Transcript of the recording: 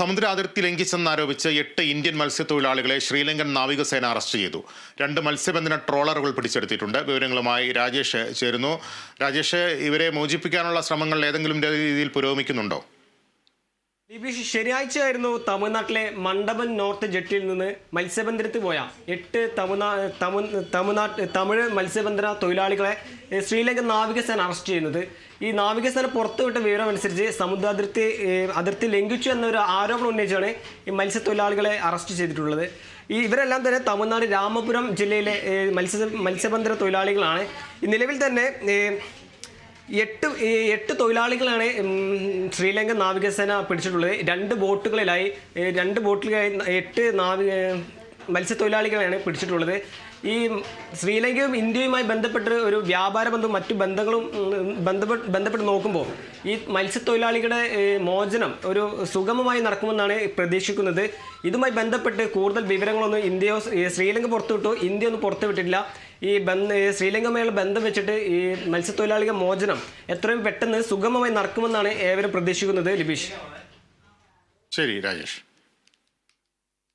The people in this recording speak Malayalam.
സമുദ്ര അതിർത്തി ലംഘിച്ചെന്നാരോപിച്ച് എട്ട് ഇന്ത്യൻ മത്സ്യത്തൊഴിലാളികളെ ശ്രീലങ്കൻ നാവികസേന അറസ്റ്റ് ചെയ്തു. രണ്ട് മത്സ്യബന്ധന ട്രോളറുകൾ പിടിച്ചെടുത്തിട്ടുണ്ട്. വിവരങ്ങളുമായി രാജേഷ് ചേരുന്നു. രാജേഷ് ഇവരെ മോചിപ്പിക്കാനുള്ള ശ്രമങ്ങൾ ഏതെങ്കിലും രീതിയിൽ പുരോഗമിക്കുന്നുണ്ടോ? ലിബീഷ് ശനിയാഴ്ചയായിരുന്നു തമിഴ്നാട്ടിലെ മണ്ഡപൻ നോർത്ത് ജെട്ടിയിൽ നിന്ന് മത്സ്യബന്ധനത്തിന് പോയ എട്ട് തമിഴ്നാ തമിഴ് തമിഴ്നാട്ട് തമിഴ് മത്സ്യബന്ധന തൊഴിലാളികളെ ശ്രീലങ്കൻ നാവികസേന അറസ്റ്റ് ചെയ്യുന്നത്. ഈ നാവികസേന പുറത്തുവിട്ട വിവരം അനുസരിച്ച് സമുദ്ര അതിർത്തി അതിർത്തി ലംഘിച്ചു എന്നൊരു ആരോപണം ഉന്നയിച്ചാണ് ഈ മത്സ്യത്തൊഴിലാളികളെ അറസ്റ്റ് ചെയ്തിട്ടുള്ളത്. ഈ ഇവരെല്ലാം തന്നെ തമിഴ്നാട് രാമപുരം ജില്ലയിലെ മത്സ്യ മത്സ്യബന്ധന തൊഴിലാളികളാണ്. നിലവിൽ തന്നെ എട്ട് എട്ട് തൊഴിലാളികളാണ് ശ്രീലങ്കൻ നാവികസേന പിടിച്ചിട്ടുള്ളത്. രണ്ട് ബോട്ടുകളിലായി രണ്ട് ബോട്ടിലായി എട്ട് നാവിക മത്സ്യത്തൊഴിലാളികളെയാണ് പിടിച്ചിട്ടുള്ളത്. ഈ ശ്രീലങ്കയും ഇന്ത്യയുമായി ബന്ധപ്പെട്ട് ഒരു വ്യാപാര ബന്ധവും മറ്റു ബന്ധങ്ങളും ബന്ധപ്പെട്ട് ബന്ധപ്പെട്ട് നോക്കുമ്പോൾ ഈ മത്സ്യത്തൊഴിലാളികളുടെ മോചനം ഒരു സുഗമമായി നടക്കുമെന്നാണ് പ്രതീക്ഷിക്കുന്നത്. ഇതുമായി ബന്ധപ്പെട്ട് കൂടുതൽ വിവരങ്ങളൊന്നും ഇന്ത്യയോ ശ്രീലങ്ക പുറത്തുവിട്ടു. ഇന്ത്യ ഒന്നും പുറത്തുവിട്ടില്ല ഈ ബന്ധ ശ്രീലങ്കയുമായുള്ള ബന്ധം വെച്ചിട്ട് ഈ മത്സ്യത്തൊഴിലാളികൾ മോചനം എത്രയും പെട്ടെന്ന് സുഗമമായി നടക്കുമെന്നാണ് ഏവരും പ്രതീക്ഷിക്കുന്നത് ലിബീഷ്. ശരി രാജേഷ്.